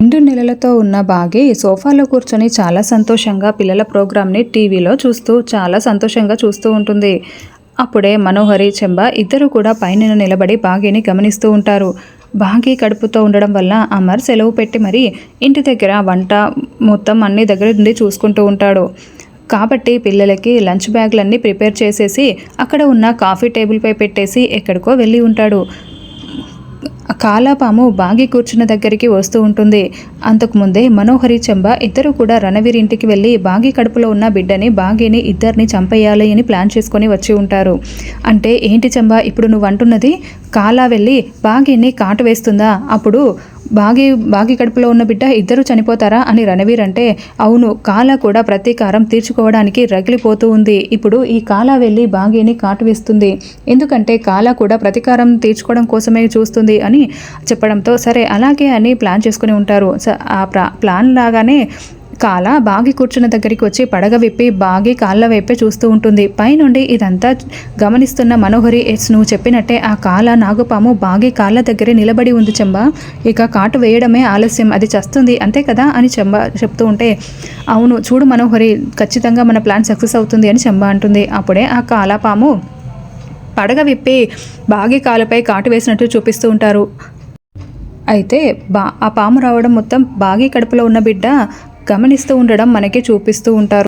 రెండు నెలలతో ఉన్న బాగి సోఫాలో కూర్చొని చాలా సంతోషంగా పిల్లల ప్రోగ్రామ్ని టీవీలో చూస్తూ చాలా సంతోషంగా చూస్తూ ఉంటుంది. అప్పుడే మనోహరి చెంబ ఇద్దరు కూడా పైన నిలబడి బాగిని గమనిస్తూ ఉంటారు. బాగి కడుపుతో ఉండడం వల్ల అమర్ సెలవు పెట్టి మరి ఇంటి దగ్గర వంట మొత్తం అన్ని దగ్గర నుండి చూసుకుంటూ ఉంటాడు. కాబట్టి పిల్లలకి లంచ్ బ్యాగ్లన్నీ ప్రిపేర్ చేసేసి అక్కడ ఉన్న కాఫీ టేబుల్పై పెట్టేసి ఎక్కడికో వెళ్ళి ఉంటాడు. కాలాపాము బాగి కూర్చున్న దగ్గరికి వస్తూ ఉంటుంది. అంతకుముందే మనోహరి చెంబ ఇద్దరు కూడా రణవీర్ ఇంటికి వెళ్ళి బాగి కడుపులో ఉన్న బిడ్డని బాగిని ఇద్దరిని చంపేయాలి అని ప్లాన్ చేసుకొని వచ్చి ఉంటారు. అంటే ఏంటి చెంబ ఇప్పుడు నువ్వు అంటున్నది? కాలా వెళ్ళి బాగిని కాటు వేస్తుందా? అప్పుడు బాగి బాగి కడుపులో ఉన్న బిడ్డ ఇద్దరు చనిపోతారా అని రణవీర్ అంటే అవును కాలా కూడా ప్రతీకారం తీర్చుకోవడానికి రగిలిపోతూ ఉంది. ఇప్పుడు ఈ కాల వెళ్ళి బాగిని కాటు వేస్తుంది ఎందుకంటే కాల కూడా ప్రతీకారం తీర్చుకోవడం కోసమే చూస్తుంది అని చెప్పడంతో సరే అలాగే అని ప్లాన్ చేసుకుని ఉంటారు. స- ఆ ప్లాన్ లాగానే కాల బాగి కూర్చున్న దగ్గరికి వచ్చి పడగ విప్పి బాగి కాళ్ళ వైపే చూస్తూ ఉంటుంది. పైనుండి ఇదంతా గమనిస్తున్న మనోహరి ఎస్ నువ్వు చెప్పినట్టే ఆ కాల నాగుపాము బాగి కాళ్ళ దగ్గరే నిలబడి ఉంది చెంబ. ఇక కాటు వేయడమే ఆలస్యం. అది చస్తుంది. అంతే కదా? అని చెంబ చెప్తూ ఉంటే అవును చూడు మనోహరి ఖచ్చితంగా మన ప్లాన్ సక్సెస్ అవుతుంది అని చెంబ అంటుంది. అప్పుడే ఆ కాలపాము పడగ విప్పి బాగి కాలుపై కాటు వేసినట్టు చూపిస్తూ ఉంటారు. అయితే బా ఆ పాము రావడం మొత్తం బాగి కడుపులో ఉన్న బిడ్డ గమనిస్తూ ఉండడం మనకి చూపిస్తూ ఉంటారు.